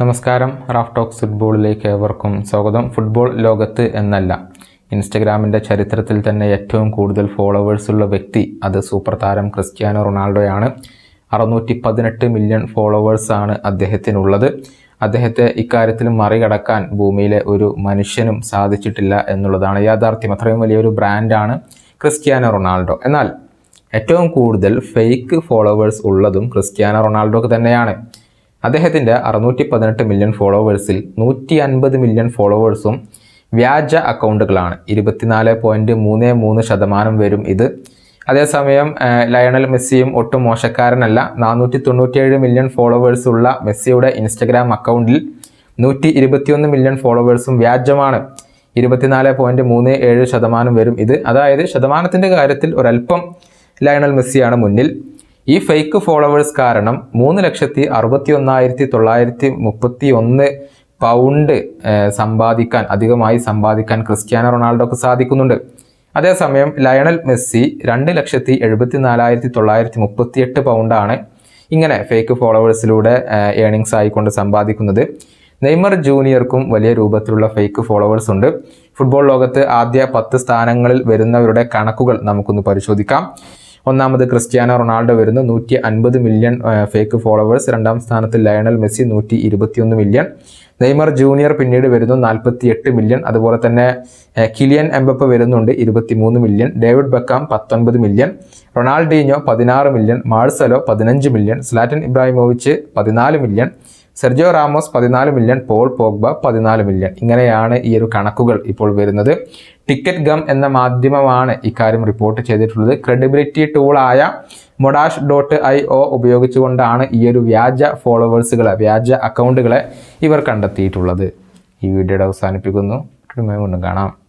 നമസ്കാരം. Raf talks ഫുട്ബോളിലേക്ക് ഏവർക്കും സ്വാഗതം. ഫുട്ബോൾ ലോകത്ത് എന്നല്ല ഇൻസ്റ്റഗ്രാമിന്റെ ചരിത്രത്തിൽ തന്നെ ഏറ്റവും കൂടുതൽ ഫോളോവേഴ്സ് ഉള്ള വ്യക്തി അത് സൂപ്പർ താരം ക്രിസ്ത്യാനോ റൊണാൾഡോയാണ്. അറുന്നൂറ്റി പതിനെട്ട് മില്യൺ ഫോളോവേഴ്സാണ് അദ്ദേഹത്തിനുള്ളത്. അദ്ദേഹത്തെ ഇക്കാര്യത്തിൽ മറികടക്കാൻ ഭൂമിയിലെ ഒരു മനുഷ്യനും സാധിച്ചിട്ടില്ല എന്നുള്ളതാണ് യാഥാർത്ഥ്യം. അത്രയും വലിയൊരു ബ്രാൻഡാണ് ക്രിസ്ത്യാനോ റൊണാൾഡോ. എന്നാൽ ഏറ്റവും കൂടുതൽ ഫേക്ക് ഫോളോവേഴ്സ് ഉള്ളതും ക്രിസ്ത്യാനോ റൊണാൾഡോക്ക് തന്നെയാണ്. അദ്ദേഹത്തിന്റെ അറുന്നൂറ്റി പതിനെട്ട് മില്യൺ ഫോളോവേഴ്സിൽ നൂറ്റി അൻപത് മില്യൺ ഫോളോവേഴ്സും വ്യാജ അക്കൗണ്ടുകളാണ്. ഇരുപത്തിനാല് പോയിന്റ് മൂന്ന് മൂന്ന് ശതമാനം വരും ഇത്. അതേസമയം ലയണൽ മെസ്സിയും ഒട്ടും മോശക്കാരനല്ല. നാനൂറ്റി തൊണ്ണൂറ്റിയേഴ് മില്യൺ ഫോളോവേഴ്സ് ഉള്ള മെസ്സിയുടെ ഇൻസ്റ്റഗ്രാം അക്കൗണ്ടിൽ നൂറ്റി ഇരുപത്തിയൊന്ന് മില്യൺ ഫോളോവേഴ്സും വ്യാജമാണ്. ഇരുപത്തിനാല് പോയിന്റ് മൂന്ന് ഏഴ് ശതമാനം വരും ഇത്. അതായത് ശതമാനത്തിന്റെ കാര്യത്തിൽ ഒരല്പം ലയണൽ മെസ്സിയാണ് മുന്നിൽ. ഈ ഫേക്ക് ഫോളോവേഴ്സ് കാരണം മൂന്ന് ലക്ഷത്തി അറുപത്തി ഒന്നായിരത്തി തൊള്ളായിരത്തി മുപ്പത്തി ഒന്ന് പൗണ്ട് സമ്പാദിക്കാൻ അധികമായി സമ്പാദിക്കാൻ ക്രിസ്ത്യാനോ റൊണാൾഡോക്ക് സാധിക്കുന്നുണ്ട്. അതേസമയം ലയണൽ മെസ്സി രണ്ട് ലക്ഷത്തി എഴുപത്തി നാലായിരത്തി തൊള്ളായിരത്തി മുപ്പത്തി എട്ട് പൗണ്ടാണ് ഇങ്ങനെ ഫേക്ക് ഫോളോവേഴ്സിലൂടെ ഏണിങ്സ് ആയിക്കൊണ്ട് സമ്പാദിക്കുന്നത്. നെയ്മർ ജൂനിയർക്കും വലിയ രൂപത്തിലുള്ള ഫേക്ക് ഫോളോവേഴ്സ് ഉണ്ട്. ഫുട്ബോൾ ലോകത്ത് ആദ്യ പത്ത് സ്ഥാനങ്ങളിൽ വരുന്നവരുടെ കണക്കുകൾ നമുക്കൊന്ന് പരിശോധിക്കാം. ഒന്നാമത് ക്രിസ്ത്യാനോ റൊണാൾഡോ വരുന്നു. നൂറ്റി അൻപത് മില്യൺ ഫേക്ക് ഫോളോവേഴ്സ് രണ്ടാം സ്ഥാനത്ത് ലയണൽ മെസ്സി നൂറ്റി ഇരുപത്തിയൊന്ന് മില്യൺ നെയ്മർ ജൂനിയർ പിന്നീട് വരുന്നു. നാൽപ്പത്തി എട്ട് മില്യൺ അതുപോലെ തന്നെ കിലിയൻ എംബപ്പ വരുന്നുണ്ട്. ഇരുപത്തിമൂന്ന് മില്യൺ ഡേവിഡ് ബക്കാം പത്തൊൻപത് മില്യൺ റൊണാൾഡീഞ്ഞോ പതിനാറ് മില്യൺ മാഴ്സലോ പതിനഞ്ച് മില്യൺ സ്ലാറ്റൻ ഇബ്രാഹിമോവിച്ച് പതിനാല് മില്യൺ സെർജിയോ റാമോസ് പതിനാല് മില്യൺ പോൾ പോഗ്ബ പതിനാല് മില്യൺ. ഇങ്ങനെയാണ് ഈ ഒരു കണക്കുകൾ ഇപ്പോൾ വരുന്നത്. ടിക്കറ്റ് ഗം എന്ന മാധ്യമമാണ് ഇക്കാര്യം റിപ്പോർട്ട് ചെയ്തിട്ടുള്ളത്. ക്രെഡിബിലിറ്റി ടൂളായ മൊഡാഷ് ഡോട്ട് ഐ ഒ ഉപയോഗിച്ചുകൊണ്ടാണ് ഈ ഒരു വ്യാജ ഫോളോവേഴ്സുകളെ വ്യാജ അക്കൗണ്ടുകളെ ഇവർ കണ്ടെത്തിയിട്ടുള്ളത്. ഈ വീഡിയോയുടെ അവസാനിപ്പിക്കുന്നു. കാണാം.